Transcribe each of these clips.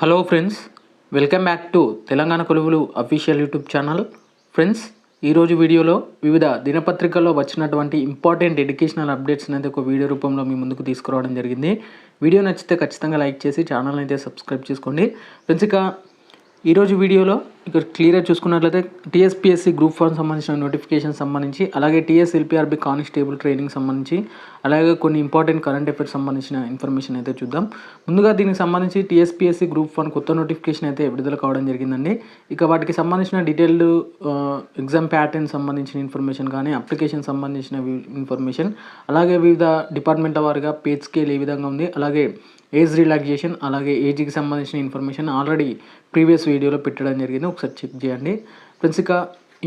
Hello friends welcome back to Telangana Koluvulu official YouTube channel. Friends ఈరోజు వీడియోలో వివిధ దినపత్రికల్లో వచ్చినటువంటి ఇంపార్టెంట్ ఎడ్యుకేషనల్ అప్డేట్స్ అనేది ఒక వీడియో రూపంలో మీ ముందుకు తీసుకురావడం జరిగింది. వీడియో నచ్చితే ఖచ్చితంగా లైక్ చేసి ఛానల్ అయితే సబ్స్క్రైబ్ చేసుకోండి. ఫ్రెండ్స్ ఇక ఈరోజు వీడియోలో ఇక్కడ క్లియర్గా చూసుకున్నట్లయితే టీఎస్పీఎస్సీ గ్రూప్ ఫోర్ సంబంధించిన నోటిఫికేషన్ సంబంధించి అలాగే టీఎస్ఎల్పిఆర్బి కానిస్టేబుల్ ట్రైనింగ్ సంబంధించి అలాగే కొన్ని ఇంపార్టెంట్ కరెంట్ అఫైర్స్ సంబంధించిన ఇన్ఫర్మేషన్ అయితే చూద్దాం. ముందుగా దీనికి సంబంధించి టీఎస్పీఎస్సీ గ్రూప్ వన్ కొత్త నోటిఫికేషన్ అయితే విడుదల కావడం జరిగింది ఇక వాటికి సంబంధించిన డీటెయిల్డ్ ఎగ్జామ్ ప్యాటర్న్ సంబంధించిన ఇన్ఫర్మేషన్ కానీ అప్లికేషన్ సంబంధించిన ఇన్ఫర్మేషన్ అలాగే వివిధ డిపార్ట్మెంట్ల వారిగా పేజ్ స్కేల్ ఏ విధంగా ఉంది అలాగే ఏజ్ రిలాక్సేషన్ అలాగే ఏజ్కి సంబంధించిన ఇన్ఫర్మేషన్ ఆల్రెడీ ప్రీవియస్ వీడియోలో పెట్టడం జరిగింది. ఒకసారి చెక్ చేయండి. ఫ్రెండ్స్ ఇక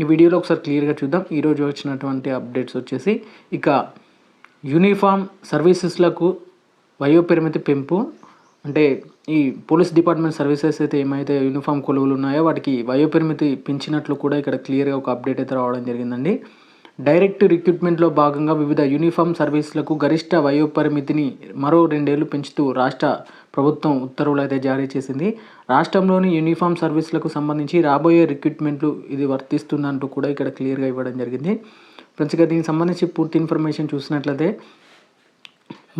ఈ వీడియోలో ఒకసారి క్లియర్గా చూద్దాం. ఈరోజు వచ్చినటువంటి అప్డేట్స్ వచ్చేసి ఇక యూనిఫామ్ సర్వీసెస్లకు వయోపరిమితి పెంపు అంటే ఈ పోలీస్ డిపార్ట్మెంట్ సర్వీసెస్ అయితే ఏమైతే యూనిఫామ్ కొలువులు ఉన్నాయో వాటికి వయోపరిమితి పెంచినట్లు కూడా ఇక్కడ క్లియర్గా ఒక అప్డేట్ అయితే రావడం జరిగిందండి. డైరెక్ట్ రిక్రూట్మెంట్లో భాగంగా వివిధ యూనిఫామ్ సర్వీసులకు గరిష్ట వయోపరిమితిని మరో రెండేళ్ళు పెంచుతూ రాష్ట్ర ప్రభుత్వం ఉత్తర్వులు అయితే జారీ చేసింది. రాష్ట్రంలోని యూనిఫామ్ సర్వీసులకు సంబంధించి రాబోయే రిక్రూట్మెంట్లు ఇది వర్తిస్తుందంటూ కూడా ఇక్కడ క్లియర్గా ఇవ్వడం జరిగింది. ఫ్రెండ్స్ ఇక దీనికి సంబంధించి పూర్తి ఇన్ఫర్మేషన్ చూసినట్లయితే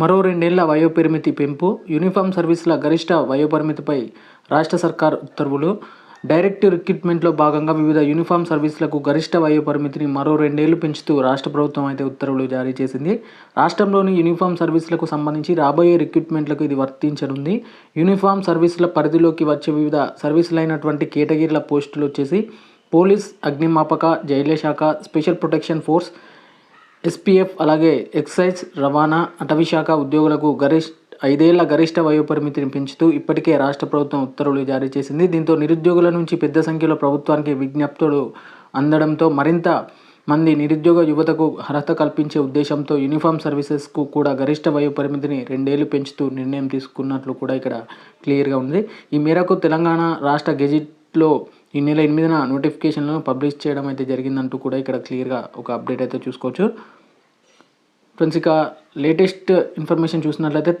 మరో రెండేళ్ళ వయోపరిమితి పెంపు యూనిఫామ్ సర్వీసుల గరిష్ట వయోపరిమితిపై రాష్ట్ర సర్కార్ ఉత్తర్వులు డైరెక్ట్ రిక్రూట్మెంట్లో భాగంగా వివిధ యూనిఫామ్ సర్వీసులకు గరిష్ట వయో పరిమితిని మరో రెండేళ్ళు పెంచుతూ రాష్ట్ర ప్రభుత్వం అయితే ఉత్తర్వులు జారీ చేసింది. రాష్ట్రంలోని యూనిఫామ్ సర్వీసులకు సంబంధించి రాబోయే రిక్రూట్మెంట్లకు ఇది వర్తించనుంది. యూనిఫామ్ సర్వీసుల పరిధిలోకి వచ్చే వివిధ సర్వీసులైనటువంటి కేటగిరీల పోస్టులు వచ్చేసి పోలీస్ అగ్నిమాపక జైళ్ళ శాఖ స్పెషల్ ప్రొటెక్షన్ ఫోర్స్ ఎస్పీఎఫ్ అలాగే ఎక్సైజ్ రవాణా అటవీ శాఖ ఉద్యోగులకు గరిష్ట ఐదేళ్ళ గరిష్ట వయోపరిమితిని పెంచుతూ ఇప్పటికే రాష్ట్ర ప్రభుత్వం ఉత్తర్వులు జారీ చేసింది. దీంతో నిరుద్యోగుల నుంచి పెద్ద సంఖ్యలో ప్రభుత్వానికి విజ్ఞప్తులు అందడంతో మరింత మంది నిరుద్యోగ యువతకు అర్హత కల్పించే ఉద్దేశంతో యూనిఫామ్ సర్వీసెస్కు కూడా గరిష్ట వయో పరిమితిని రెండేళ్ళు పెంచుతూ నిర్ణయం తీసుకున్నట్లు కూడా ఇక్కడ క్లియర్గా ఉంది. ఈ మేరకు తెలంగాణ రాష్ట్ర గెజిట్లో ఈ నెల ఎనిమిదిన నోటిఫికేషన్లను పబ్లిష్ చేయడం అయితే జరిగిందంటూ కూడా ఇక్కడ క్లియర్గా ఒక అప్డేట్ అయితే చూసుకోవచ్చు. ఫ్రెండ్స్ ఇక లేటెస్ట్ ఇన్ఫర్మేషన్ చూసినట్లయితే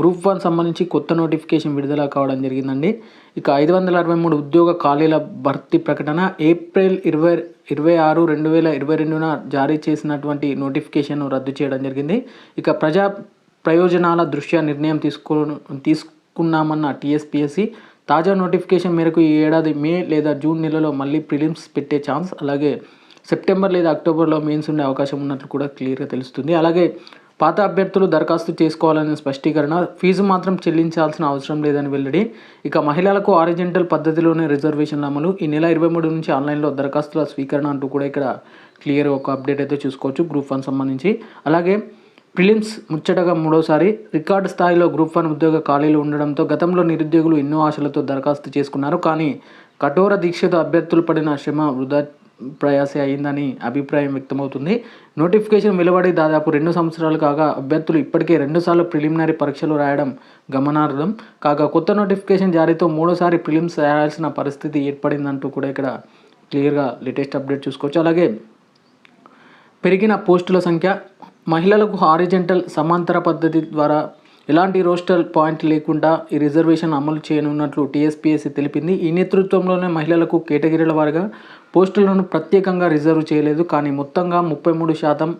గ్రూప్ వన్ సంబంధించి కొత్త నోటిఫికేషన్ విడుదల కావడం జరిగిందండి. ఇక ఐదు వందల అరవై మూడు ఉద్యోగ ఖాళీల భర్తీ ప్రకటన ఏప్రిల్ ఇరవై ఇరవై ఆరు రెండు వేల ఇరవై రెండున జారీ చేసినటువంటి నోటిఫికేషన్ రద్దు చేయడం జరిగింది. ఇక ప్రజా ప్రయోజనాల దృష్ట్యా నిర్ణయం తీసుకో తీసుకున్నామన్న టీఎస్పీఎస్సి తాజా నోటిఫికేషన్ మేరకు ఈ ఏడాది మే లేదా జూన్ నెలలో మళ్ళీ ప్రిలిమ్స్ పెట్టే ఛాన్స్. అలాగే సెప్టెంబర్ లేదా అక్టోబర్లో మెయిన్స్ ఉండే అవకాశం ఉన్నట్లు కూడా క్లియర్గా తెలుస్తుంది. అలాగే పాత అభ్యర్థులు దరఖాస్తు చేసుకోవాలనే స్పష్టీకరణ ఫీజు మాత్రం చెల్లించాల్సిన అవసరం లేదని వెల్లడి. ఇక మహిళలకు ఆరిజెంటల్ పద్ధతిలోనే రిజర్వేషన్ల అమలు. ఈ నెల ఇరవై మూడు నుంచి ఆన్లైన్లో దరఖాస్తుల స్వీకరణ అంటూ కూడా ఇక్కడ క్లియర్ ఒక అప్డేట్ అయితే చూసుకోవచ్చు గ్రూప్ వన్ సంబంధించి. అలాగే ప్రిలిమ్స్ ముచ్చటగా మూడోసారి రికార్డు స్థాయిలో గ్రూప్ వన్ ఉద్యోగ ఖాళీలు ఉండడంతో గతంలో నిరుద్యోగులు ఎన్నో ఆశలతో దరఖాస్తు చేసుకున్నారు. కానీ కఠోర దీక్షతో అభ్యర్థులు పడిన శ్రమ వృధా ప్రయాసే అయిందని అభిప్రాయం వ్యక్తమవుతుంది. నోటిఫికేషన్ వెలువడి దాదాపు రెండు సంవత్సరాలు కాగా అభ్యర్థులు ఇప్పటికే రెండుసార్లు ప్రిలిమినరీ పరీక్షలు రాయడం గమనార్హం. కాగా కొత్త నోటిఫికేషన్ జారీతో మూడోసారి ప్రిలిమ్స్ రాయాల్సిన పరిస్థితి ఏర్పడిందంటూ కూడా ఇక్కడ క్లియర్గా లేటెస్ట్ అప్డేట్ చూసుకోవచ్చు. అలాగే పెరిగిన పోస్టుల సంఖ్య మహిళలకు హారిజెంటల్ సమాంతర పద్ధతి ద్వారా ఎలాంటి రోస్టర్ పాయింట్ లేకుండా ఈ రిజర్వేషన్ అమలు చేయనున్నట్లు టీఎస్పీఎస్సీ తెలిపింది. ఈ నేతృత్వంలోనే మహిళలకు కేటగిరీల వారిగా పోస్టులను ప్రత్యేకంగా రిజర్వ్ చేయలేదు. కానీ మొత్తంగా ముప్పై మూడు శాతం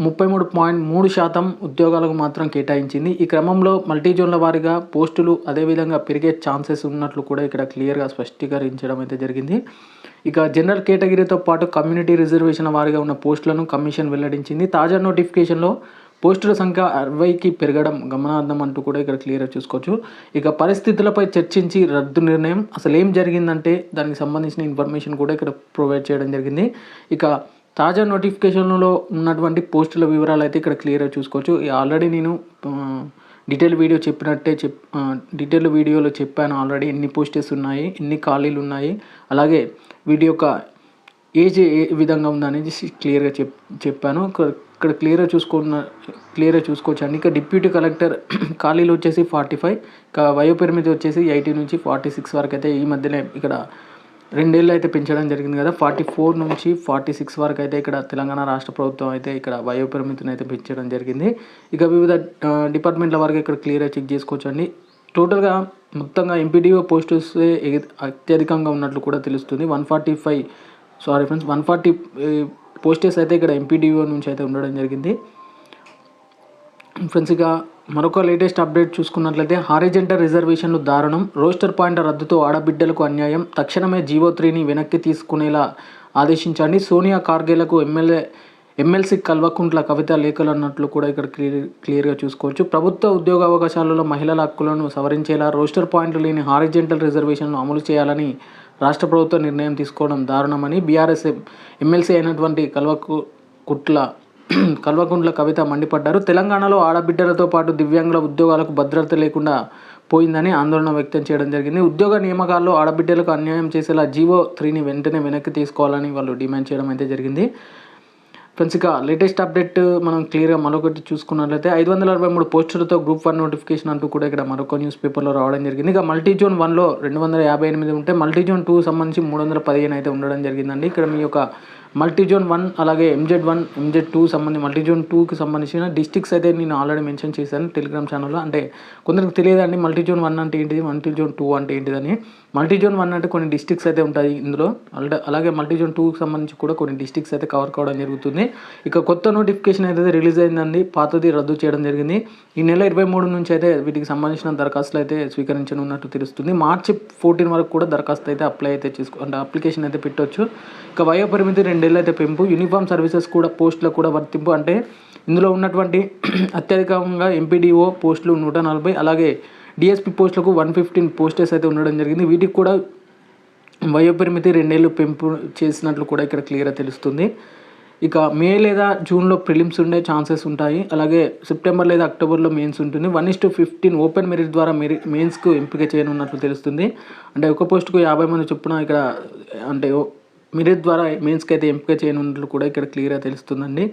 ముప్పై మూడు పాయింట్ మూడు శాతం ఉద్యోగాలకు మాత్రం కేటాయించింది. ఈ క్రమంలో మల్టీ జోన్ల పోస్టులు అదేవిధంగా పెరిగే ఛాన్సెస్ ఉన్నట్లు కూడా ఇక్కడ క్లియర్గా స్పష్టీకరించడం అయితే జరిగింది. ఇక జనరల్ కేటగిరీతో పాటు కమ్యూనిటీ రిజర్వేషన్ వారిగా ఉన్న పోస్టులను కమిషన్ వెల్లడించింది. తాజా నోటిఫికేషన్లో పోస్టుల సంఖ్య అరవైకి పెరగడం గమనార్థం అంటూ కూడా ఇక్కడ క్లియర్గా చూసుకోవచ్చు. ఇక పరిస్థితులపై చర్చించి రద్దు నిర్ణయం అసలు ఏం జరిగిందంటే దానికి సంబంధించిన ఇన్ఫర్మేషన్ కూడా ఇక్కడ ప్రొవైడ్ చేయడం జరిగింది. ఇక తాజా నోటిఫికేషన్లో ఉన్నటువంటి పోస్టుల వివరాలు అయితే ఇక్కడ క్లియర్గా చూసుకోవచ్చు. ఆల్రెడీ నేను డీటెయిల్ వీడియో చెప్పినట్టే చెప్ డీటెయిల్ వీడియోలో చెప్పాను ఆల్రెడీ ఎన్ని పోస్టెస్ ఉన్నాయి ఎన్ని ఖాళీలు ఉన్నాయి అలాగే వీటి యొక్క ఏజ్ ఏ విధంగా ఉందనేది క్లియర్గా చెప్ చెప్పాను. ఇక్కడ క్లియర్గా చూసుకున్న క్లియర్గా చూసుకోవచ్చు. అండి ఇంకా డిప్యూటీ కలెక్టర్ ఖాళీలు వచ్చేసి ఫార్టీ ఫైవ్ వయో పరిమితి వచ్చేసి ఎయిటీ నుంచి ఫార్టీ సిక్స్ వరకు అయితే ఈ మధ్యనే ఇక్కడ రెండేళ్ళు అయితే పెంచడం జరిగింది కదా. ఫార్టీ ఫోర్ నుంచి ఫార్టీ సిక్స్ వరకు అయితే ఇక్కడ తెలంగాణ రాష్ట్ర ప్రభుత్వం అయితే ఇక్కడ వయో పరిమితిని అయితే పెంచడం జరిగింది. ఇక వివిధ డిపార్ట్మెంట్ల వరకు ఇక్కడ క్లియర్గా చెక్ చేసుకోవచ్చు అండి. టోటల్గా మొత్తంగా ఎంపీడీఓ పోస్టర్స్ అత్యధికంగా ఉన్నట్లు కూడా తెలుస్తుంది. One forty five sorry friends one forty posters అయితే ఇక్కడ ఎంపీడీఓ నుంచి అయితే ఉండడం జరిగింది. ఫ్రెండ్స్ ఇక మరొక లేటెస్ట్ అప్డేట్ చూసుకున్నట్లయితే హారిజెంటల్ రిజర్వేషన్లు దారుణం. రోస్టర్ పాయింట్ రద్దుతో ఆడబిడ్డలకు అన్యాయం. తక్షణమే జీవో త్రీని వెనక్కి తీసుకునేలా ఆదేశించండి. సోనియా కార్గేలకు ఎమ్మెల్యే ఎమ్మెల్సీ కల్వకుంట్ల కవిత లేఖలు అన్నట్లు కూడా ఇక్కడ క్లియర్ క్లియర్గా చూసుకోవచ్చు. ప్రభుత్వ ఉద్యోగ అవకాశాలలో మహిళల హక్కులను సవరించేలా రోస్టర్ పాయింట్లు లేని హారిజెంటల్ రిజర్వేషన్లు అమలు చేయాలని రాష్ట్ర ప్రభుత్వం నిర్ణయం తీసుకోవడం దారుణమని బీఆర్ఎస్ ఎమ్మెల్సీ అయినటువంటి కల్వకు కుట్ల కల్వకుంట్ల కవిత మండిపడ్డారు. తెలంగాణలో ఆడబిడ్డలతో పాటు దివ్యాంగుల ఉద్యోగాలకు భద్రత లేకుండా పోయిందని ఆందోళన వ్యక్తం చేయడం జరిగింది. ఉద్యోగ నియామకాల్లో ఆడబిడ్డలకు అన్యాయం చేసేలా జీవో త్రీని వెంటనే వెనక్కి తీసుకోవాలని వాళ్ళు డిమాండ్ చేయడం అయితే జరిగింది. ఫ్రెండ్స్ ఇక లేటెస్ట్ అప్డేట్ మనం క్లియర్గా మరొకటి చూసుకున్నట్లయితే ఐదు వందల అరవై మూడు పోస్టులతో గ్రూప్ వన్ నోటిఫికేషన్ అంటూ కూడా ఇక్కడ మరొక న్యూస్ పేపర్లో రావడం జరిగింది. ఇక మల్టీ జోన్ వన్లో రెండు వందల యాభై ఎనిమిది ఉంటే మల్టీ జోన్ టూ సంబంధించి మూడు వందల పదిహేను అయితే ఉండడం జరిగిందండి. ఇక్కడ మీ యొక్క మల్టీ జోన్ వన్ అలాగే ఎంజెడ్ వన్ ఎంజెడ్ టూ సంబంధించి మల్టీ జోన్ టూకి సంబంధించిన డిస్టిక్స్ అయితే నేను ఆల్రెడీ మెన్షన్ చేశాను టెలిగ్రామ్ ఛానల్లో. అంటే కొందరికి తెలియదండి మల్టీ జోన్ వన్ అంటే ఏంటిది మల్టీ జోన్ టూ అంటే ఏంటిదని. మల్టీ జోన్ వన్ అంటే కొన్ని డిస్టిక్స్ అయితే ఉంటాయి ఇందులో. అలాగే మల్టీ జోన్ టూకి సంబంధించి కూడా కొన్ని డిస్టిక్స్ అయితే కవర్ కావడం జరుగుతుంది. ఇక కొత్త నోటిఫికేషన్ అయితే రిలీజ్ అయిందండి పాతది రద్దు చేయడం జరిగింది. ఈ నెల ఇరవై మూడు నుంచి అయితే వీటికి సంబంధించిన దరఖాస్తులు అయితే స్వీకరించనున్నట్టు తెలుస్తుంది. మార్చి ఫోర్టీన్ వరకు కూడా దరఖాస్తు అయితే అప్లై అయితే చేసుకో అంటే అప్లికేషన్ అయితే పెట్టవచ్చు ఇక వయో పరిమితి రెండు రెండేళ్ళు అయితే పెంపు. యూనిఫామ్ సర్వీసెస్ కూడా పోస్టులకు కూడా వర్తింపు. అంటే ఇందులో ఉన్నటువంటి అత్యధికంగా ఎంపీడీఓ పోస్టులు నూట నలభై అలాగే డిఎస్పి పోస్టులకు వన్ ఫిఫ్టీన్ పోస్టెస్ అయితే ఉండడం జరిగింది. వీటికి కూడా వయోపరిమితి రెండేళ్ళు పెంపు చేసినట్లు కూడా ఇక్కడ క్లియర్గా తెలుస్తుంది. ఇక మే లేదా జూన్లో ప్రిలిమ్స్ ఉండే ఛాన్సెస్ ఉంటాయి. అలాగే సెప్టెంబర్ లేదా అక్టోబర్లో మెయిన్స్ ఉంటుంది. One is to fifteen open merit ద్వారా మెరి మెయిన్స్కు ఎంపిక చేయనున్నట్లు తెలుస్తుంది. అంటే ఒక పోస్టుకు యాభై మంది చొప్పున ఇక్కడ అంటే మెరిట్ ద్వారా మెయిన్స్కి అయితే ఎంపిక చేయనున్నట్లు కూడా ఇక్కడ క్లియర్గా తెలుస్తుందండి.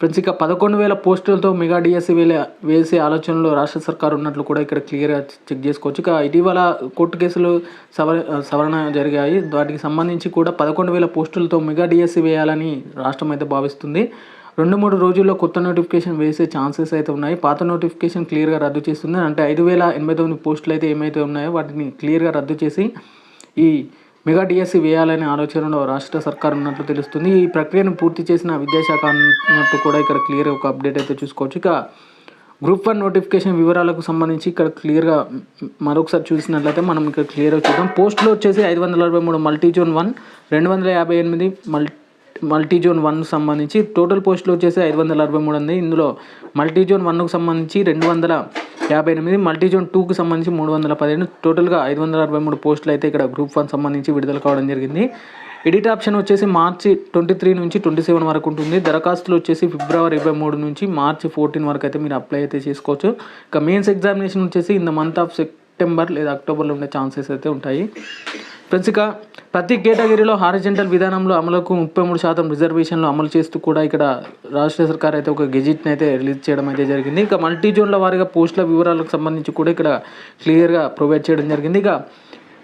ఫ్రెండ్స్ ఇక పదకొండు వేల పోస్టులతో మెగా డిఎస్సి వేలే వేసే ఆలోచనలో రాష్ట్ర సర్కార్ ఉన్నట్లు కూడా ఇక్కడ క్లియర్గా చెక్ చేసుకోవచ్చు. ఇక ఇటీవల కోర్టు కేసులు సవర సవరణ జరిగాయి. వాటికి సంబంధించి కూడా పదకొండు వేల పోస్టులతో మెగా డిఎస్సి వేయాలని రాష్ట్రం అయితే భావిస్తుంది. రెండు మూడు రోజుల్లో కొత్త నోటిఫికేషన్ వేసే ఛాన్సెస్ అయితే ఉన్నాయి. పాత నోటిఫికేషన్ క్లియర్గా రద్దు చేస్తుంది. అంటే ఐదు వేల ఎనభై తొమ్మిది పోస్టులు అయితే ఏమైతే ఉన్నాయో వాటిని క్లియర్గా రద్దు చేసి ఈ మెగా డిఎస్సి వేయాలనే ఆలోచనలో రాష్ట్ర సర్కార్ ఉన్నట్లు తెలుస్తుంది. ఈ ప్రక్రియను పూర్తి చేసిన విద్యాశాఖ అన్నట్టు కూడా ఇక్కడ క్లియర్ ఒక అప్డేట్ అయితే చూసుకోవచ్చు. ఇక గ్రూప్ వన్ నోటిఫికేషన్ వివరాలకు సంబంధించి ఇక్కడ క్లియర్గా మరొకసారి చూసినట్లయితే మనం ఇక్కడ క్లియర్గా చూద్దాం. పోస్టులు వచ్చేసి ఐదు వందల అరవై మూడు మల్టీ జోన్ వన్ రెండు వందల యాభై ఎనిమిది మల్టీ మల్టీ జోన్ వన్ సంబంధించి టోటల్ పోస్టులు వచ్చేసి ఐదు వందల అరవై మూడు ఉంది. ఇందులో మల్టీ జోన్ వన్కు సంబంధించి రెండు వందల యాభై ఎనిమిది మల్టీ జోన్ టూకి సంబంధించి మూడు వందల పదిహేను. టోటల్గా ఐదు వందల అరవై మూడు పోస్టులు అయితే ఇక్కడ గ్రూప్ వన్ సంబంధించి విడుదల కావడం జరిగింది. ఎడిట్ ఆప్షన్ వచ్చేసి మార్చి ట్వంటీ త్రీ నుంచి ట్వంటీ సెవెన్ వరకు ఉంటుంది. దరఖాస్తులు వచ్చేసి ఫిబ్రవరి ఇరవై మూడు నుంచి మార్చి ఫోర్టీన్ వరకు అయితే మీరు అప్లై అయితే చేసుకోవచ్చు. ఇక మెయిన్స్ ఎగ్జామినేషన్ వచ్చేసి in the month of September లేదా అక్టోబర్లో ఉండే ఛాన్సెస్ అయితే ఉంటాయి. ఫ్రెండ్స్ ఇక ప్రతి కేటగిరీలో హారిజెంటల్ విధానంలో అమలుకు ముప్పై మూడు శాతం రిజర్వేషన్లు అమలు చేస్తూ కూడా ఇక్కడ రాష్ట్ర సర్కార్ అయితే ఒక గెజిట్ని అయితే రిలీజ్ చేయడం అయితే జరిగింది. ఇక మల్టీ జోన్ల వారిగా పోస్టుల వివరాలకు సంబంధించి కూడా ఇక్కడ క్లియర్గా ప్రొవైడ్ చేయడం జరిగింది. ఇక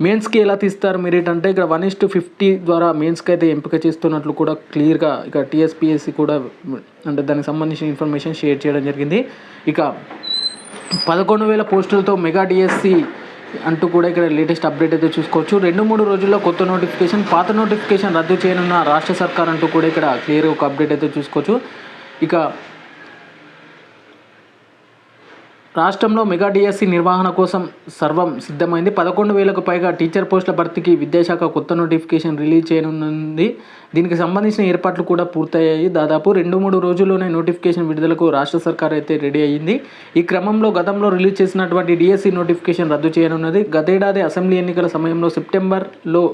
మెయిన్స్కి ఎలా తీస్తారు మెరిట్ అంటే ఇక్కడ వన్ ఇస్ టు ఫిఫ్టీ ద్వారా మెయిన్స్కి అయితే ఎంపిక చేస్తున్నట్లు కూడా క్లియర్గా ఇక టీఎస్పిఎస్సి కూడా అంటే దానికి సంబంధించిన ఇన్ఫర్మేషన్ షేర్ చేయడం జరిగింది. ఇక పదకొండు వేల పోస్టులతో మెగా డిఎస్సి అంటూ కూడా ఇక్కడ లేటెస్ట్ అప్డేట్ అయితే చూసుకోవచ్చు. రెండు మూడు రోజుల్లో కొత్త నోటిఫికేషన్ పాత నోటిఫికేషన్ రద్దు చేయనున్న రాష్ట్ర సర్కార్ అంటూ కూడా ఇక్కడ క్లియర్ ఒక అప్డేట్ అయితే చూసుకోవచ్చు. ఇక రాష్ట్రంలో మెగా డిఎస్సి నిర్వహణ కోసం సర్వం సిద్ధమైంది. పదకొండు వేలకు పైగా టీచర్ పోస్టుల భర్తీకి విద్యాశాఖ కొత్త నోటిఫికేషన్ రిలీజ్ చేయనుంది. దీనికి సంబంధించిన ఏర్పాట్లు కూడా పూర్తయ్యాయి. దాదాపు రెండు మూడు రోజుల్లోనే నోటిఫికేషన్ విడుదలకు రాష్ట్ర సర్కార్ అయితే రెడీ అయ్యింది. ఈ క్రమంలో గతంలో రిలీజ్ చేసినటువంటి డిఎస్సి నోటిఫికేషన్ రద్దు చేయనున్నది. గతేడాది అసెంబ్లీ ఎన్నికల సమయంలో సెప్టెంబర్లో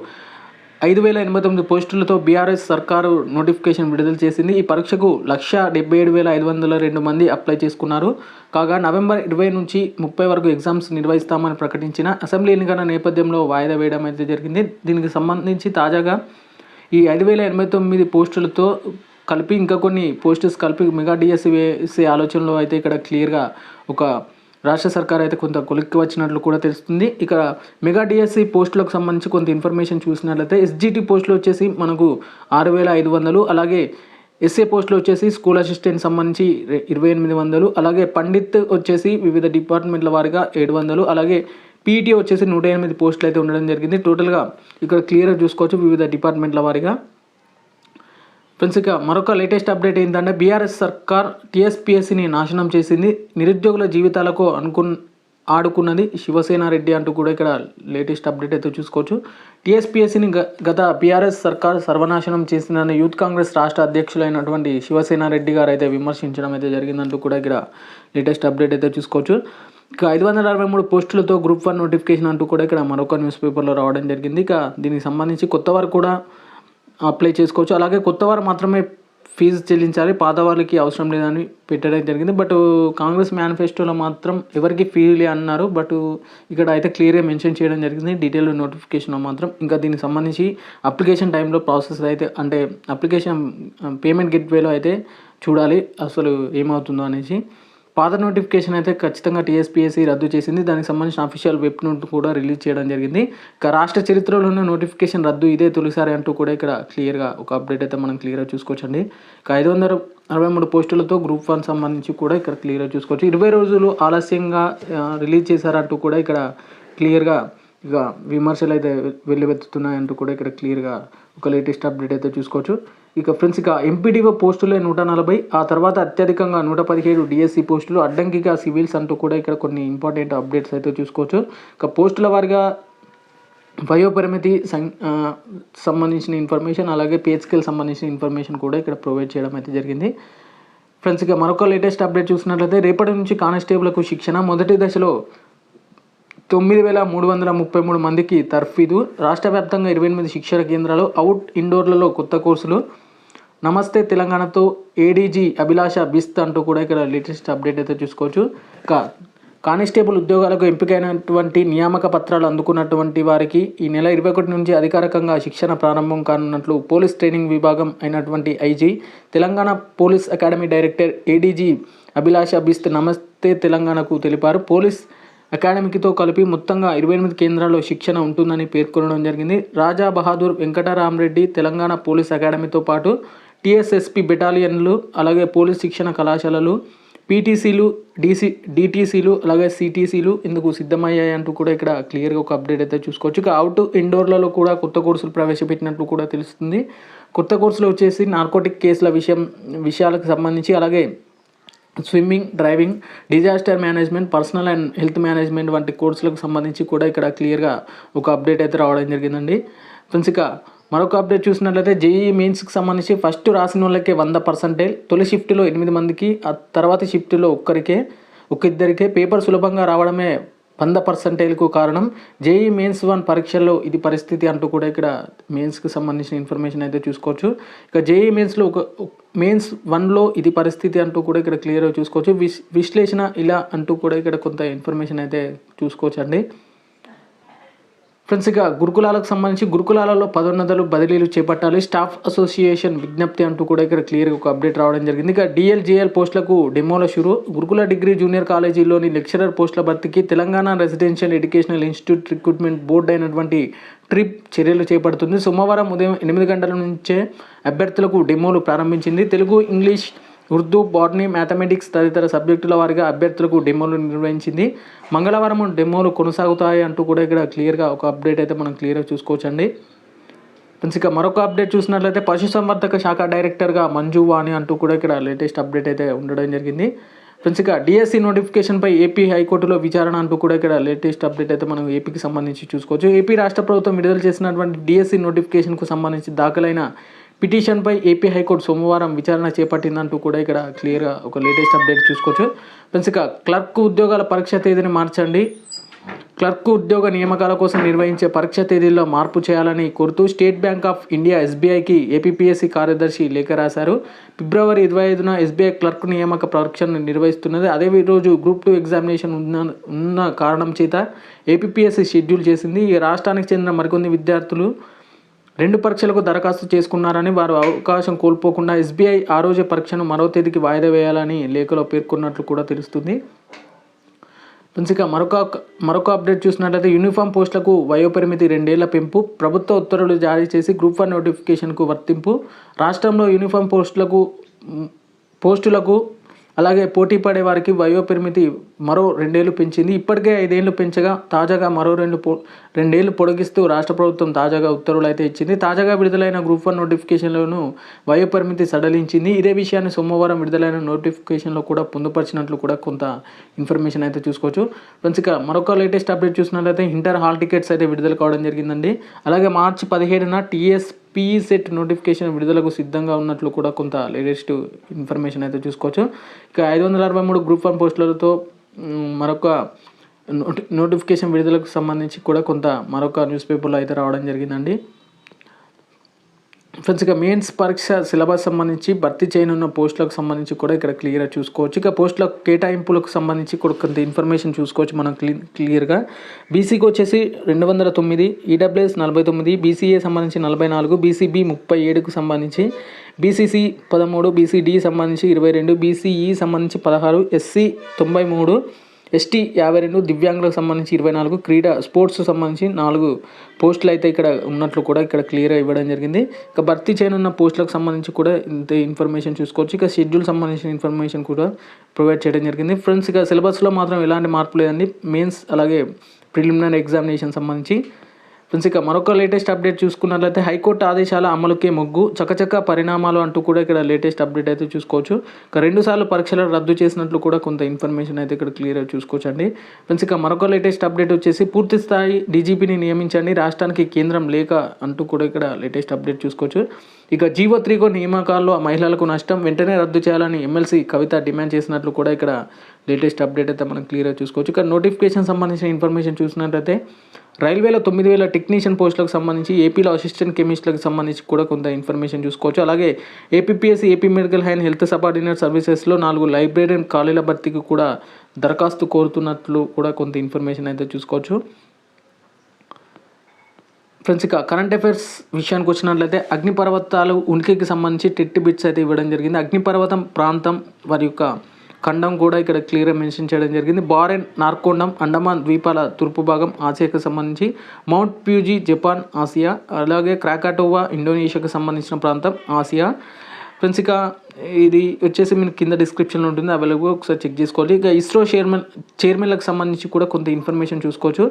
ఐదు వేల ఎనభై తొమ్మిది పోస్టులతో బీఆర్ఎస్ సర్కారు నోటిఫికేషన్ విడుదల చేసింది. ఈ పరీక్షకు లక్ష డెబ్బై ఏడు వేల ఐదు వందల రెండు మంది అప్లై చేసుకున్నారు. కాగా నవంబర్ ఇరవై నుంచి ముప్పై వరకు ఎగ్జామ్స్ నిర్వహిస్తామని ప్రకటించిన అసెంబ్లీ ఎన్నికల నేపథ్యంలో వాయిదా వేయడం అయితే జరిగింది. దీనికి సంబంధించి తాజాగా ఈ ఐదు వేల ఎనభై తొమ్మిది పోస్టులతో కలిపి ఇంకా కొన్ని పోస్టర్స్ కలిపి మెగా డిఎస్సి వేసే ఆలోచనలో అయితే ఇక్కడ క్లియర్గా ఒక రాష్ట్ర సర్కార్ అయితే కొంత కొలిక్కి వచ్చినట్లు కూడా తెలుస్తుంది. ఇక మెగా డిఎస్సి పోస్టులకు సంబంధించి కొంత ఇన్ఫర్మేషన్ చూసినట్లయితే ఎస్జిటి పోస్టులు వచ్చేసి మనకు ఆరు వేల ఐదు వందలు అలాగే ఎస్ఏ పోస్టులు వచ్చేసి స్కూల్ అసిస్టెంట్ సంబంధించి ఇరవై ఎనిమిది వందలు అలాగే పండిత్ వచ్చేసి వివిధ డిపార్ట్మెంట్ల వారిగా ఏడు వందలు అలాగే పీటీ వచ్చేసి నూట ఎనిమిది పోస్టులు అయితే ఉండడం జరిగింది. టోటల్గా ఇక్కడ క్లియర్గా చూసుకోవచ్చు వివిధ డిపార్ట్మెంట్ల వారిగా. ఫ్రెండ్స్ ఇక మరొక లేటెస్ట్ అప్డేట్ ఏంటంటే బీఆర్ఎస్ సర్కార్ టీఎస్పీఎస్సీని నాశనం చేసింది. నిరుద్యోగుల జీవితాలకు అనుకు ఆడుకున్నది శివసేన రెడ్డి అంటూ కూడా ఇక్కడ లేటెస్ట్ అప్డేట్ అయితే చూసుకోవచ్చు. టీఎస్పీఎస్సీని గత బీఆర్ఎస్ సర్కార్ సర్వనాశనం చేసిందని యూత్ కాంగ్రెస్ రాష్ట్ర అధ్యక్షులైనటువంటి శివసేన రెడ్డి గారు అయితే విమర్శించడం అయితే జరిగిందంటూ కూడా ఇక్కడ లేటెస్ట్ అప్డేట్ అయితే చూసుకోవచ్చు. ఇక ఐదు వందల అరవై మూడు పోస్టులతో గ్రూప్ వన్ నోటిఫికేషన్ అంటూ కూడా ఇక్కడ మరొక న్యూస్ పేపర్లో రావడం జరిగింది. ఇక దీనికి సంబంధించి కొత్త వారు కూడా అప్లై చేసుకోవచ్చు. అలాగే కొత్త వారు మాత్రమే ఫీజు చెల్లించాలి. పాత వాళ్ళకి అవసరం లేదని పెట్టడం జరిగింది. బట్ కాంగ్రెస్ మేనిఫెస్టోలో మాత్రం ఎవరికి ఫీలే అన్నారు. బట్ ఇక్కడ అయితే క్లియర్గా మెన్షన్ చేయడం జరిగింది. డీటెయిల్ నోటిఫికేషన్లో మాత్రం ఇంకా దీనికి సంబంధించి అప్లికేషన్ టైంలో ప్రాసెస్ అయితే అంటే అప్లికేషన్ పేమెంట్ గేట్వేలో అయితే చూడాలి. అసలు ఏమవుతుందో అనేసి. పాత నోటిఫికేషన్ అయితే ఖచ్చితంగా టీఎస్పీఎస్సీ రద్దు చేసింది. దానికి సంబంధించిన అఫీషియల్ వెబ్ నోట్ కూడా రిలీజ్ చేయడం జరిగింది. ఇక రాష్ట్ర చరిత్రలోనే నోటిఫికేషన్ రద్దు ఇదే తొలిసారి అంటూ కూడా ఇక్కడ క్లియర్గా ఒక అప్డేట్ అయితే మనం క్లియర్గా చూసుకోవచ్చండి. ఇక ఐదు వందల అరవై మూడు పోస్టులతో గ్రూప్ వన్ సంబంధించి కూడా ఇక్కడ క్లియర్గా చూసుకోవచ్చు. ఇరవై రోజులు ఆలస్యంగా రిలీజ్ చేశారంటూ కూడా ఇక్కడ క్లియర్గా ఇక విమర్శలు అయితే వెల్లువెత్తుతున్నాయంటూ కూడా ఇక్కడ క్లియర్గా ఒక లేటెస్ట్ అప్డేట్ అయితే చూసుకోవచ్చు. ఇక ఫ్రెండ్స్ ఇక ఎంపీడీఓ పోస్టులే నూట నలభై ఆ తర్వాత అత్యధికంగా నూట పదిహేడు డిఎస్సి పోస్టులు అడ్డంకిగా సివిల్స్ అంటూ కూడా ఇక్కడ కొన్ని ఇంపార్టెంట్ అప్డేట్స్ అయితే చూసుకోవచ్చు. ఇక పోస్టుల వారిగా వయోపరిమితి సం సంబంధించిన ఇన్ఫర్మేషన్ అలాగే పే స్కేల్ సంబంధించిన ఇన్ఫర్మేషన్ కూడా ఇక్కడ ప్రొవైడ్ చేయడం అయితే జరిగింది. ఫ్రెండ్స్ ఇక మరొక లేటెస్ట్ అప్డేట్ చూసినట్లయితే రేపటి నుంచి కానిస్టేబుల్కు శిక్షణ మొదటి దశలో తొమ్మిది వేల మూడు వందల ముప్పై మూడు మందికి తర్ఫీదు. రాష్ట్ర వ్యాప్తంగా ఇరవై ఎనిమిది శిక్షణ కేంద్రాలు అవుట్ ఇండోర్లలో కొత్త కోర్సులు నమస్తే తెలంగాణతో ఏడీజీ అభిలాష బిస్త్ అంటూ కూడా ఇక్కడ లేటెస్ట్ అప్డేట్ అయితే చూసుకోవచ్చు. కా కానిస్టేబుల్ ఉద్యోగాలకు ఎంపికైనటువంటి నియామక పత్రాలు అందుకున్నటువంటి వారికి ఈ నెల ఇరవై ఒకటి నుంచి అధికారికంగా శిక్షణ ప్రారంభం కానున్నట్లు పోలీస్ ట్రైనింగ్ విభాగం అయినటువంటి IG Telangana police academy director ADG Abhilasha Bisht Namaste తెలంగాణకు తెలిపారు. పోలీస్ అకాడమీతో కలిపి మొత్తంగా ఇరవై ఎనిమిది కేంద్రాల్లో శిక్షణ ఉంటుందని పేర్కొనడం జరిగింది. రాజా బహాదూర్ వెంకటరామరెడ్డి తెలంగాణ పోలీస్ అకాడమీతో పాటు టీఎస్ఎస్పి బెటాలియన్లు అలాగే పోలీస్ శిక్షణ కళాశాలలు పీటీసీలు డీసీ డిటీసీలు అలాగే సిటీసీలు ఇందుకు సిద్ధమయ్యాయి అంటూ కూడా ఇక్కడ క్లియర్గా ఒక అప్డేట్ అయితే చూసుకోవచ్చు. ఇక అవుట్ ఇండోర్లలో కూడా కొత్త కోర్సులు ప్రవేశపెట్టినట్లు కూడా తెలుస్తుంది. కొత్త కోర్సులు వచ్చేసి నార్కోటిక్ కేసుల విషయం విషయాలకు సంబంధించి అలాగే swimming driving disaster management personal and health management వంటి కోర్సులకు సంబంధించి కూడా ఇక్కడ క్లియర్గా ఒక అప్డేట్ అయితే రావడం జరిగిందండి. ఫ్రెండ్స్ ఇక మరొక అప్డేట్ చూసినట్లయితే జేఈ మెయిన్స్కి సంబంధించి ఫస్ట్ రాసిన వాళ్ళకే వంద పర్సెంటేజ్ తొలి షిఫ్ట్లో ఎనిమిది మందికి ఆ తర్వాత షిఫ్ట్లో ఒక్కరికే ఒక ఇద్దరికే పేపర్ సులభంగా రావడమే వంద పర్సెంటేజ్కు కారణం. జేఈ మెయిన్స్ వన్ పరీక్షల్లో ఇది పరిస్థితి అంటూ కూడా ఇక్కడ మెయిన్స్కి సంబంధించిన ఇన్ఫర్మేషన్ అయితే చూసుకోవచ్చు. ఇక జేఈ మెయిన్స్లో ఒక మెయిన్స్ వన్లో ఇది పరిస్థితి అంటూ కూడా ఇక్కడ క్లియర్గా చూసుకోవచ్చు. విశ్ విశ్లేషణ ఇలా అంటూ కూడా ఇక్కడ కొంత ఇన్ఫర్మేషన్ అయితే చూసుకోవచ్చు అండి ఫ్రెండ్స్ ఇక గురుకులాలకు సంబంధించి గురుకులాలలో పదోన్నతలు బదిలీలు చేపట్టాలి. స్టాఫ్ అసోసియేషన్ విజ్ఞప్తి అంటూ కూడా ఇక్కడ క్లియర్గా ఒక అప్డేట్ రావడం జరిగింది. ఇక డిఎల్జిఎల్ పోస్టులకు డెమోల షురు. గురుకుల డిగ్రీ జూనియర్ కాలేజీలోని లెక్చరర్ పోస్టుల భర్తీకి Telangana residential educational institute recruitment board అయినటువంటి ట్రిప్ చర్యలు చేపడుతుంది. సోమవారం ఉదయం ఎనిమిది గంటల నుంచే అభ్యర్థులకు డెమోలు ప్రారంభించింది. Telugu English Urdu botany mathematics తదితర సబ్జెక్టుల వారిగా అభ్యర్థులకు డెమోలు నిర్వహించింది. మంగళవారం డెమోలు కొనసాగుతాయి అంటూ కూడా ఇక్కడ క్లియర్గా ఒక అప్డేట్ అయితే మనం క్లియర్గా చూసుకోవచ్చండి. ఫ్రెండ్స్ ఇక మరొక అప్డేట్ చూసినట్లయితే పశుసంవర్ధక శాఖ డైరెక్టర్గా మంజు వాణి అంటూ కూడా ఇక్కడ లేటెస్ట్ అప్డేట్ అయితే ఉండడం జరిగింది. ఫ్రెండ్స్ ఇక డిఎస్సి నోటిఫికేషన్పై ఏపీ హైకోర్టులో విచారణ అంటూ కూడా ఇక్కడ లేటెస్ట్ అప్డేట్ అయితే మనం ఏపీకి సంబంధించి చూసుకోవచ్చు. ఏపీ రాష్ట్ర ప్రభుత్వం విడుదల చేసినటువంటి డిఎస్సి నోటిఫికేషన్కు సంబంధించి దాఖలైన పిటిషన్పై ఏపీ హైకోర్టు సోమవారం విచారణ చేపట్టిందంటూ కూడా ఇక్కడ క్లియర్గా ఒక లేటెస్ట్ అప్డేట్ చూసుకోవచ్చు. ఫ్రెండ్స్ ఇక క్లర్క్ ఉద్యోగాల పరీక్ష తేదీని మార్చండి. క్లర్క్ ఉద్యోగ నియామకాల కోసం నిర్వహించే పరీక్ష తేదీల్లో మార్పు చేయాలని కోరుతూ స్టేట్ బ్యాంక్ ఆఫ్ ఇండియా ఎస్బీఐకి ఏపీపీఎస్సీ కార్యదర్శి లేఖ రాశారు. ఫిబ్రవరి ఇరవై ఐదున ఎస్బీఐ క్లర్క్ నియామక పరీక్షను నిర్వహిస్తున్నది. అదే రోజు గ్రూప్ టూ ఎగ్జామినేషన్ ఉన్న ఉన్న కారణం చేత ఏపీపీఎస్సీ షెడ్యూల్ చేసింది. ఈ రాష్ట్రానికి చెందిన మరికొన్ని విద్యార్థులు రెండు పరీక్షలకు దరఖాస్తు చేసుకున్నారని వారు అవకాశం కోల్పోకుండా ఎస్బీఐ ఆ రోజే పరీక్షను మరో తేదీకి వాయిదా వేయాలని లేఖలో పేర్కొన్నట్లు కూడా తెలుస్తుంది. ఫ్రెండ్స్ మరొక మరొక అప్డేట్ చూసినట్లయితే యూనిఫామ్ పోస్టులకు వయోపరిమితి రెండేళ్ళ పెంపు ప్రభుత్వ ఉత్తర్వులు జారీ చేసి గ్రూప్ వన్ నోటిఫికేషన్కు వర్తింపు రాష్ట్రంలో యూనిఫామ్ పోస్టులకు పోస్టులకు అలాగే పోటీ పడే వారికి వయోపరిమితి మరో రెండేళ్ళు పెంచింది. ఇప్పటికే ఐదేళ్ళు పెంచగా తాజాగా మరో రెండు పో రెండేళ్ళు పొడిగిస్తూ రాష్ట్ర ప్రభుత్వం తాజాగా ఉత్తర్వులు అయితే ఇచ్చింది. తాజాగా విడుదలైన గ్రూప్ వన్ నోటిఫికేషన్లోను వయోపరిమితి సడలించింది. ఇదే విషయాన్ని సోమవారం విడుదలైన నోటిఫికేషన్లో కూడా పొందుపరిచినట్లు కూడా కొంత ఇన్ఫర్మేషన్ అయితే చూసుకోవచ్చు. ఫ్రెండ్స్ ఇక మరొక లేటెస్ట్ అప్డేట్ చూసినట్లయితే ఇంటర్ హాల్ టికెట్స్ అయితే విడుదల కావడం జరిగిందండి. అలాగే మార్చి పదిహేడున టీఎస్ పీఈ సెట్ నోటిఫికేషన్ విడుదలకు సిద్ధంగా ఉన్నట్లు కూడా కొంత లేటెస్ట్ ఇన్ఫర్మేషన్ అయితే చూసుకోవచ్చు. ఇక ఐదు వందల అరవై మూడు గ్రూప్ వన్ పోస్టులతో మరొక నోటి నోటిఫికేషన్ విడుదలకు సంబంధించి కూడా కొంత మరొక న్యూస్ పేపర్లో అయితే రావడం జరిగిందండి. ఫ్రెండ్స్ ఇక మెయిన్స్ పరీక్ష సిలబస్ సంబంధించి భర్తీ చేయనున్న పోస్టులకు సంబంధించి కూడా ఇక్కడ క్లియర్గా చూసుకోవచ్చు. ఇక పోస్టుల కేటాయింపులకు సంబంధించి కూడా కొంత ఇన్ఫర్మేషన్ చూసుకోవచ్చు మనం క్లీ క్లియర్గా బీసీకి వచ్చేసి రెండు వందల తొమ్మిది ఈడబ్ల్యూఎస్ నలభై తొమ్మిది బీసీఏ సంబంధించి నలభై నాలుగు బీసీబీ ముప్పై ఏడుకు సంబంధించి బీసీసీ పదమూడు బీసీడీ సంబంధించి ఇరవై రెండు బీసీఈ సంబంధించి పదహారు ఎస్సీ తొంభై మూడు ఎస్టీ యాభై రెండు దివ్యాంగులకు సంబంధించి ఇరవై నాలుగు క్రీడా స్పోర్ట్స్ సంబంధించి నాలుగు పోస్టులు అయితే ఇక్కడ ఉన్నట్లు కూడా ఇక్కడ క్లియర్గా ఇవ్వడం జరిగింది. ఇక భర్తీ చేయనున్న పోస్టులకు సంబంధించి కూడా ఇంత ఇన్ఫర్మేషన్ చూసుకోవచ్చు. ఇక షెడ్యూల్ సంబంధించిన ఇన్ఫర్మేషన్ కూడా ప్రొవైడ్ చేయడం జరిగింది. ఫ్రెండ్స్ ఇక సిలబస్లో మాత్రం ఎలాంటి మార్పు లేదండి. మెయిన్స్ అలాగే ప్రిలిమినరీ ఎగ్జామినేషన్ సంబంధించి ఫ్రెండ్స్ ఇక మరొక లేటెస్ట్ అప్డేట్ చూసుకున్నట్లయితే హైకోర్టు ఆదేశాల అమలుకే మొగ్గు. చకచక పరిణామాలు అంటూ కూడా ఇక్కడ లేటెస్ట్ అప్డేట్ అయితే చూసుకోవచ్చు. ఇక రెండుసార్లు పరీక్షలు రద్దు చేసినట్లు కూడా కొంత ఇన్ఫర్మేషన్ అయితే ఇక్కడ క్లియర్గా చూసుకోవచ్చు అండి ఫ్రెండ్స్ ఇక మరొక లేటెస్ట్ అప్డేట్ వచ్చేసి పూర్తి స్థాయి డీజీపీని నియమించండి. రాష్ట్రానికి కేంద్రం లేక అంటూ కూడా ఇక్కడ లేటెస్ట్ అప్డేట్ చూసుకోవచ్చు. ఇక జీవో త్రీగో నియామకాల్లో మహిళలకు నష్టం వెంటనే రద్దు చేయాలని ఎమ్మెల్సీ కవిత డిమాండ్ చేసినట్లు కూడా ఇక్కడ లేటెస్ట్ అప్డేట్ అయితే మనం క్లియర్గా చూసుకోవచ్చు. ఇక నోటిఫికేషన్ సంబంధించిన ఇన్ఫర్మేషన్ చూసినట్లయితే రైల్వేలో తొమ్మిది వేల టెక్నీషియన్ పోస్టులకు సంబంధించి ఏపీలో అసిస్టెంట్ కెమిస్ట్లకు సంబంధించి కూడా కొంత ఇన్ఫర్మేషన్ చూసుకోవచ్చు. అలాగే APPSC AP medical and health subordinate సర్వీసెస్లో నాలుగు లైబ్రరీ ఖాళీల భర్తీకి కూడా దరఖాస్తు కోరుతున్నట్లు కూడా కొంత ఇన్ఫర్మేషన్ అయితే చూసుకోవచ్చు. ఫ్రెండ్స్ ఇక కరెంట్ అఫైర్స్ విషయానికి వచ్చినట్లయితే అగ్నిపర్వతాలు ఉనికికి సంబంధించి టెట్టి బిట్స్ అయితే ఇవ్వడం జరిగింది. అగ్నిపర్వతం ప్రాంతం వారి యొక్క ఖండం కూడా ఇక్కడ క్లియర్గా మెన్షన్ చేయడం జరిగింది. బారెన్ నార్కోండం అండమాన్ ద్వీపాల తూర్పు భాగం ఆసియాకు సంబంధించి మౌంట్ ప్యూజీ జపాన్ ఆసియా అలాగే క్రాకాటోవా ఇండోనేషియాకు సంబంధించిన ప్రాంతం ఆసియా. ఫ్రెండ్స్ ఇక ఇది వచ్చేసి మీకు కింద డిస్క్రిప్షన్లో ఉంటుంది. అవైలబుల్ ఒకసారి చెక్ చేసుకోవాలి. ఇక ఇస్రో చైర్మన్ చైర్మన్లకు సంబంధించి కూడా కొంత ఇన్ఫర్మేషన్ చూసుకోవచ్చు.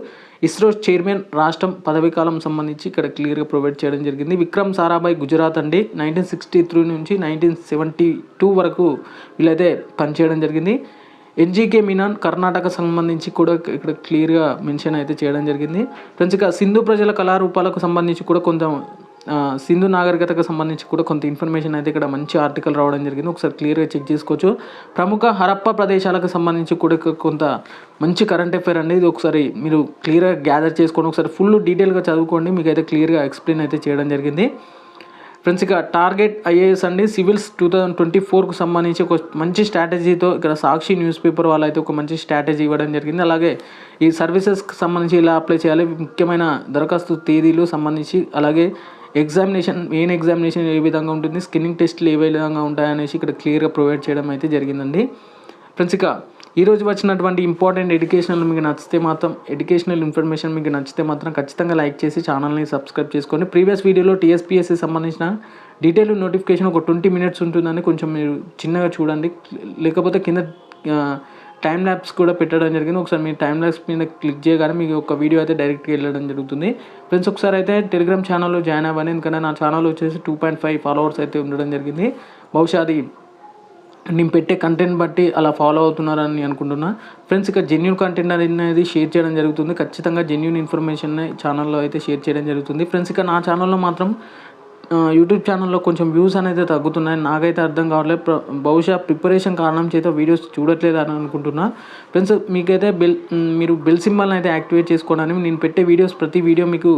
ఇస్రో చైర్మన్ రాష్ట్రం పదవీ కాలం సంబంధించి ఇక్కడ క్లియర్గా ప్రొవైడ్ చేయడం జరిగింది. విక్రమ్ సారాభాయ్ గుజరాత్ అండి. నైన్టీన్ సిక్స్టీ త్రీ నుంచి నైన్టీన్ సెవెంటీ టూ వరకు వీళ్ళైతే పనిచేయడం జరిగింది. ఎన్జీకే మీనాన్ కర్ణాటక సంబంధించి కూడా ఇక్కడ క్లియర్గా మెన్షన్ అయితే చేయడం జరిగింది. ఫ్రెండ్స్ ఇక సింధు ప్రజల కళారూపాలకు సంబంధించి కూడా కొంత సింధు నాగరికతకు సంబంధించి కూడా కొంత ఇన్ఫర్మేషన్ అయితే ఇక్కడ మంచి ఆర్టికల్ రావడం జరిగింది. ఒకసారి క్లియర్గా చెక్ చేసుకోవచ్చు. ప్రముఖ హరప్ప ప్రదేశాలకు సంబంధించి కూడా కొంత మంచి కరెంట్ అఫైర్ అండి ఇది ఒకసారి మీరు క్లియర్గా గ్యాదర్ చేసుకోండి. ఒకసారి ఫుల్ డీటెయిల్గా చదువుకోండి. మీకు అయితే క్లియర్గా ఎక్స్ప్లెయిన్ అయితే చేయడం జరిగింది. ఫ్రెండ్స్ ఇక టార్గెట్ ఐఏఎస్ అండి. సివిల్స్ టూ థౌజండ్ ట్వంటీ ఫోర్కు సంబంధించి ఒక మంచి స్ట్రాటజీతో ఇక్కడ సాక్షి న్యూస్ పేపర్ వాళ్ళు అయితే ఒక మంచి స్ట్రాటజీ ఇవ్వడం జరిగింది. అలాగే ఈ సర్వీసెస్కి సంబంధించి ఇలా అప్లై చేయాలి ముఖ్యమైన దరఖాస్తు తేదీలు సంబంధించి అలాగే ఎగ్జామినేషన్ మెయిన్ ఎగ్జామినేషన్ ఏ విధంగా ఉంటుంది స్కిన్నింగ్ టెస్ట్లు ఏ విధంగా ఉంటాయనేసి ఇక్కడ క్లియర్గా ప్రొవైడ్ చేయడం అయితే జరిగిందండి. ఫ్రెండ్స్ ఇక ఈరోజు వచ్చినటువంటి ఇంపార్టెంట్ ఎడ్యుకేషనల్ మీకు నచ్చితే మాత్రం ఎడ్యుకేషనల్ ఇన్ఫర్మేషన్ మీకు నచ్చితే మాత్రం ఖచ్చితంగా లైక్ చేసి ఛానల్ని సబ్స్క్రైబ్ చేసుకోండి ప్రీవియస్ వీడియోలో టీఎస్పీఎస్సీ సంబంధించిన డీటెయిల్ నోటిఫికేషన్ ఒక ట్వంటీ మినిట్స్ ఉంటుందని కొంచెం మీరు చిన్నగా చూడండి. లేకపోతే కింద టైం ల్యాబ్స్ కూడా పెట్టడం జరిగింది. ఒకసారి మీరు టైం ల్యాబ్స్ మీద క్లిక్ చేయగానే మీకు ఒక వీడియో అయితే డైరెక్ట్గా వెళ్ళడం జరుగుతుంది. ఫ్రెండ్స్ ఒకసారి అయితే టెలిగ్రామ్ ఛానల్లో జాయిన్ అవ్వాలి ఎందుకంటే నా ఛానల్ వచ్చేసి టూ పాయింట్ ఫైవ్ ఫాలోవర్స్ అయితే ఉండడం జరిగింది. బహుశా అది నేను పెట్టే కంటెంట్ బట్టి అలా ఫాలో అవుతున్నారని అనుకుంటున్నా. ఫ్రెండ్స్ ఇక జెన్యున్ కంటెంట్ అనేది షేర్ చేయడం జరుగుతుంది. ఖచ్చితంగా జెన్యున్ ఇన్ఫర్మేషన్ ఛానల్లో అయితే షేర్ చేయడం జరుగుతుంది. ఫ్రెండ్స్ ఇక నా ఛానల్లో మాత్రం యూట్యూబ్ ఛానల్లో కొంచెం వ్యూస్ అనేది తగ్గుతున్నాయి నాకైతే అర్థం కావట్లేదు. ప్ర- బహుశా ప్రిపరేషన్ కారణం చేత వీడియోస్ చూడట్లేదు అని అనుకుంటున్నా. ఫ్రెండ్స్ మీకైతే బెల్ మీరు బెల్ సింబల్ని అయితే యాక్టివేట్ చేసుకోవడానికి నేను పెట్టే వీడియోస్ ప్రతి వీడియో మీకు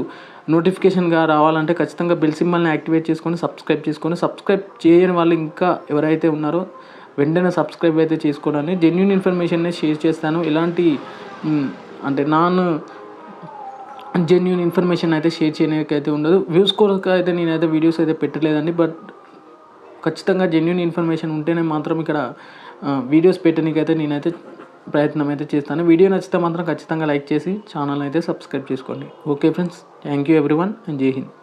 నోటిఫికేషన్గా రావాలంటే ఖచ్చితంగా బెల్ సింబల్ని యాక్టివేట్ చేసుకొని సబ్స్క్రైబ్ చేసుకొని సబ్స్క్రైబ్ చేయని వాళ్ళు ఇంకా ఎవరైతే ఉన్నారో వెంటనే సబ్స్క్రైబ్ అయితే చేసుకోవడానికి జెన్యున్ ఇన్ఫర్మేషన్నే షేర్ చేస్తాను. ఇలాంటి అంటే నాన్ జెన్యున్ ఇన్ఫర్మేషన్ అయితే షేర్ చేయడానికి అయితే ఉండదు. వ్యూస్ కొరకు అయితే నేనైతే వీడియోస్ అయితే పెట్టలేదండి బట్ ఖచ్చితంగా జెన్యున్ ఇన్ఫర్మేషన్ ఉంటేనే మాత్రం ఇక్కడ వీడియోస్ పెట్టడానికైతే నేనైతే ప్రయత్నం అయితే చేస్తాను. వీడియో నచ్చితే మాత్రం ఖచ్చితంగా లైక్ చేసి ఛానల్ అయితే సబ్స్క్రైబ్ చేసుకోండి. Okay friends thank you everyone and Jai Hind